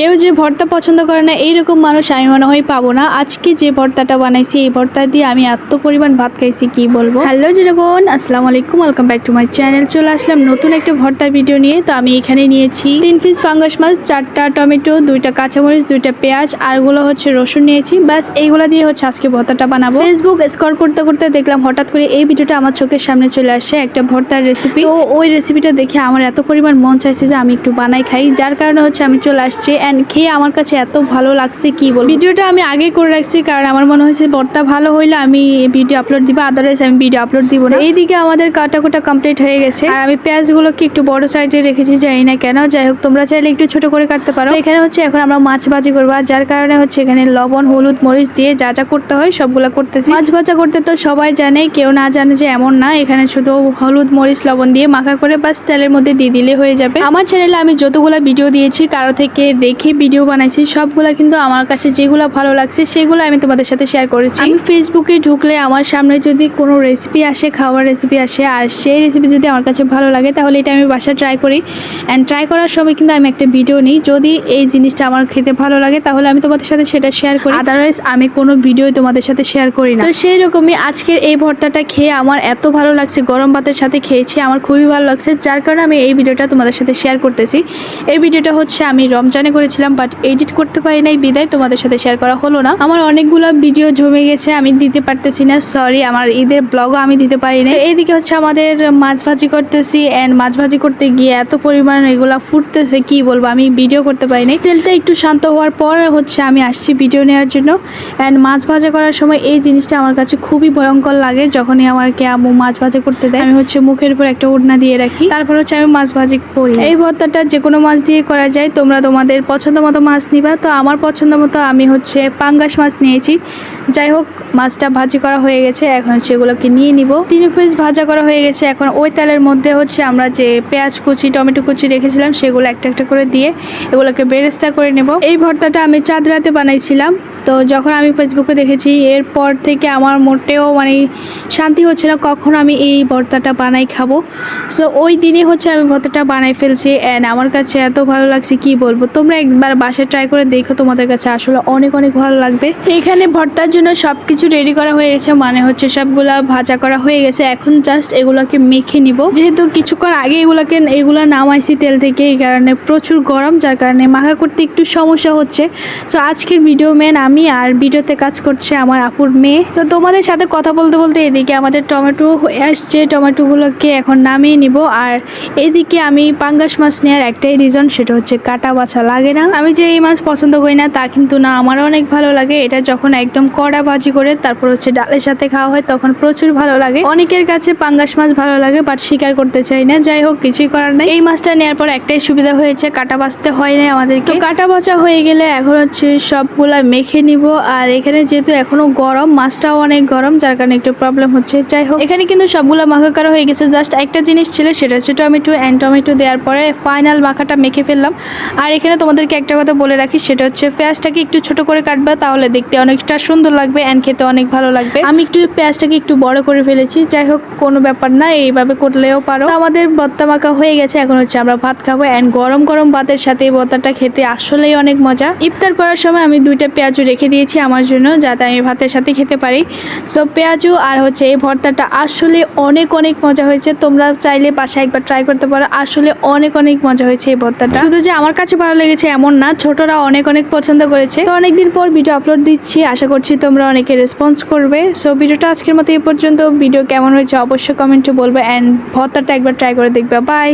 কেউ যে ভর্তা পছন্দ করে না, এইরকম মানুষ আমি মনে হয় পাবো না। আজকে যে ভর্তাটা বানাইছি, এই ভর্তা দিয়ে আমি এত পরিমাণ ভাত খাইছি, কি বলব? হ্যালো জিরোগন আসসালামু আলাইকুম welcome back to my channel চলে আসলাম নতুন একটা ভর্তা ভিডিও নিয়ে। তো আমি এখানে নিয়েছি তিন পিস ফাঙ্গাস মাছ, চারটা টমেটো, দুইটা কাঁচামরিচ, দুইটা পেঁয়াজ আরগুলো হচ্ছে রসুন নিয়েছি। বাস এইগুলো দিয়ে হচ্ছে আজকে ভর্তাটা বানাবো। ফেসবুক স্কর করতে করতে দেখলাম হঠাৎ করে এই ভিডিওটা আমার চোখের সামনে চলে আসে একটা ভর্তার রেসিপি তো ওই রেসিপিটা দেখে আমার এত পরিমাণ মন চাইছে যে আমি একটু বানাই খাই। যার কারণে হচ্ছে আমি চলে আসছি অ্যান্ড খেয়ে আমার কাছে এত ভালো লাগছে, কি বল ভিডিওটা আমি আগে করে রাখছি, কারণ আমার মনে হয়েছে বর্তা ভালো হইলে আমি ভিডিও আপলোড দিব আদারওয়াইজ আমি ভিডিও আপলোড দিব না। এইদিকে আমাদের কাটা কোটা কমপ্লিট হয়ে গেছে। আর আমি পেঁয়াজগুলোকে একটু বড় সাইজে রেখেছি, জানি না কেন। যাই হোক, তোমরা চাইলে একটু ছোট করে কাটতে পারো। এখানে হচ্ছে এখন আমরা মাছ ভাজি করব যার কারণে হচ্ছে এখানে লবণ, হলুদ, মরিচ দিয়ে যা যা করতে হয় সবগুলো করতেছি। মাছ ভাজা করতে তো সবাই জানে, কেউ না জানে যে এমন না, এখানে শুধু হলুদ, মরিচ, লবণ দিয়ে মাখা করে বাস তেলের মধ্যে দিয়ে দিলে হয়ে যাবে। আমার চ্যানেলে আমি যতগুলা ভিডিও দিয়েছি, কারও থেকে দেখে ভিডিও বানাইছি, সবগুলা কিন্তু আমার কাছে যেগুলো ভালো লাগছে, সেগুলো আমি তোমাদের সাথে শেয়ার করেছি। আমি ফেসবুকে ঢুকলে আমার সামনে যদি কোনো রেসিপি আসে, খাওয়ার রেসিপি আসে, আর সেই রেসিপি যদি আমার কাছে ভালো লাগে, তাহলে এটা আমি বাসায় ট্রাই করি। অ্যান্ড ট্রাই করার সময় কিন্তু আমি একটা ভিডিও নিই। যদি এই জিনিসটা আমার খেতে ভালো লাগে, তাহলে আমি তোমাদের সাথে সেটা শেয়ার করি। আদারওয়াইজ আমি কোনো ভিডিও তোমাদের সাথে শেয়ার করি না। তো সেই রকমই আজকের এই ভর্তাটা খেয়ে আমার এত ভালো লাগছে, গরম ভাতের সাথে খেয়েছি, আমার খুবই ভালো লাগছে। যার কারণে আমি এই ভিডিওটা তোমাদের সাথে শেয়ার করতেছি। এই ভিডিওটা হচ্ছে আমি রমজানে করেছিলাম বাট এডিট করতে পারি নাই, বিদায়। তোমাদের সাথে শেয়ার করা হলো না। আমার অনেকগুলো ভিডিও জমে গেছে, আমি দিতে পারতেছি না সরি আমার ঈদের ব্লগও আমি দিতে পারি না এইদিকে হচ্ছে আমাদের মাছ ভাজি করতেছি অ্যান্ড মাছ ভাজি করতে গিয়ে এত পরিমাণ এগুলা ফুটতেছে, কি বলব, আমি ভিডিও করতে পারি নাই। তেলটা একটু শান্ত হওয়ার পর হচ্ছে আমি আসছি ভিডিও নেওয়ার জন্য। অ্যান্ড মাছ ভাজা করার সময় এই জিনিসটা আমার কাছে খুবই ভয়ঙ্কর লাগে, যখনই আমাকে আম্মু মাছ ভাজা করতে দেয়। আমি হচ্ছে মুখের উপর একটা ওড়না দিয়ে রাখি, তারপর হচ্ছে আমি মাছ ভাজি করি। এই ভর্তাটা যে কোনো মাছ দিয়ে করা যায়, তোমরা তোমাদের পছন্দ মতো মাছ নিবা। তো আমার পছন্দ মতো আমি হচ্ছে পাঙ্গাস মাছ নিয়েছি। যাই হোক, মাছটা ভাজি করা হয়ে গেছে, এখন সেগুলোকে নিয়ে নিব। তিন পিস ভাজা করা হয়ে গেছে, এখন ওই তেলের মধ্যে হচ্ছে আমরা যে পেঁয়াজ কুচি, টমেটো কুচি রেখেছিলাম, সেগুলো একটা একটা করে দিয়ে এগুলোকে বেরেস্তা করে নেব। এই ভর্তাটা আমি চাঁদ রাতে বানাইছিলাম, তো যখন আমি ফেসবুকে দেখেছি, এরপর থেকে আমার মোটেও মানে শান্তি হচ্ছে না, কখন আমি এই ভর্তাটা বানাই খাব। সো ওই দিনে হচ্ছে আমি ভর্তাটা বানাই ফেলছি অ্যান্ড আমার কাছে এত ভালো লাগছে, কি বলব? তোমরা একবার বাসায় ট্রাই করে দেখো, তোমাদের কাছে আসলে অনেক অনেক ভালো লাগবে। এখানে ভর্তার জন্য সব কিছু রেডি করা হয়ে গেছে মানে হচ্ছে সবগুলা ভাজা করা হয়ে গেছে। এখন জাস্ট এগুলোকে মেখে নিব। যেহেতু কিছুক্ষণ আগে এগুলোকে, এগুলো নামাইছি তেল থেকে, এই কারণে প্রচুর গরম, যার কারণে মাখা করতে একটু সমস্যা হচ্ছে। সো আজকের ভিডিও ম্যান আমি আর ভিডিওতে কাজ করছে আমার আপুর মেয়ে। তো তোমাদের সাথে কথা বলতে বলতে এদিকে আমাদের টমেটো হয়ে আসছে, টমেটোগুলোকে এখন নামিয়ে নিব। আর এদিকে আমি পাঙ্গাস মাছ নেওয়ার একটাই রিজন সেটা হচ্ছে কাটা বাছা লাগে না। আমি যে এই মাছ পছন্দ করি না, তা কিন্তু না, আমারও অনেক ভালো লাগে। এটা যখন একদম কড়া ভাজি করে তারপর হচ্ছে ডালের সাথে খাওয়া হয়, তখন প্রচুর ভালো লাগে। অনেকের কাছে পাঙ্গাস মাছ ভালো লাগে বাট স্বীকার করতে চাই না। যাই হোক, কিছুই করার নাই। এই মাছটা নেওয়ার পর একটাই সুবিধা হয়েছে, কাটা বাঁচতে হয় না আমাদেরকে। তো কাটা বাছা হয়ে গেলে এখন হচ্ছে সবগুলা মেখে নিব। আর এখানে যেহেতু এখনও গরম, মাছটাও অনেক গরম, যার কারণে একটু প্রবলেম হচ্ছে। যাই হোক, এখানে কিন্তু সবগুলা মাখা করা হয়ে গেছে। জাস্ট একটা জিনিস ছিল, সেটা হচ্ছে টমেটো অ্যান্ড টমেটো দেওয়ার পরে ফাইনাল মাখাটা মেখে ফেললাম। আর এখানে তোমাদেরকে একটা কথা বলে রাখি, সেটা হচ্ছে পেঁয়াজটাকে একটু ছোট করে কাটবা, তাহলে দেখতে অনেকটা সুন্দর লাগবে অ্যান্ড খেতে অনেক ভালো লাগবে। আমি একটু পেঁয়াজটাকে একটু বড় করে ফেলেছি। যাই হোক, কোনো ব্যাপার না, এইভাবে করলেও পারো। আমাদের ভর্তা মাখা হয়ে গেছে। এখন হচ্ছে আমরা ভাত খাব অ্যান্ড গরম গরম ভাতের সাথে এই ভর্তাটা খেতে আসলেই অনেক মজা। ইফতার করার সময় আমি দুইটা পেঁয়াজু রেখে দিয়েছি আমার জন্য, যাতে আমি ভাতের সাথে খেতে পারি। সো পেঁয়াজু আর হচ্ছে এই ভর্তাটা আসলে অনেক অনেক মজা হয়েছে। তোমরা চাইলে বাসায় একবার ট্রাই করতে পারো। আসলে অনেক অনেক মজা হয়েছে এই ভর্তাটা। শুধু যে আমার কাছে ভালো লেগেছে এমন না, ছোটরা অনেক অনেক পছন্দ করেছে। তো অনেকদিন পর ভিডিও আপলোড দিচ্ছি। আশা করছি তোমরা অনেকে রেসপন্স করবে। সো ভিডিওটা আজকের মতো এই পর্যন্ত। ভিডিও কেমন হয়েছে অবশ্যই কমেন্টে বলবে। অ্যান্ড ভর্তাটা একবার ট্রাই করে দেখবে। বাই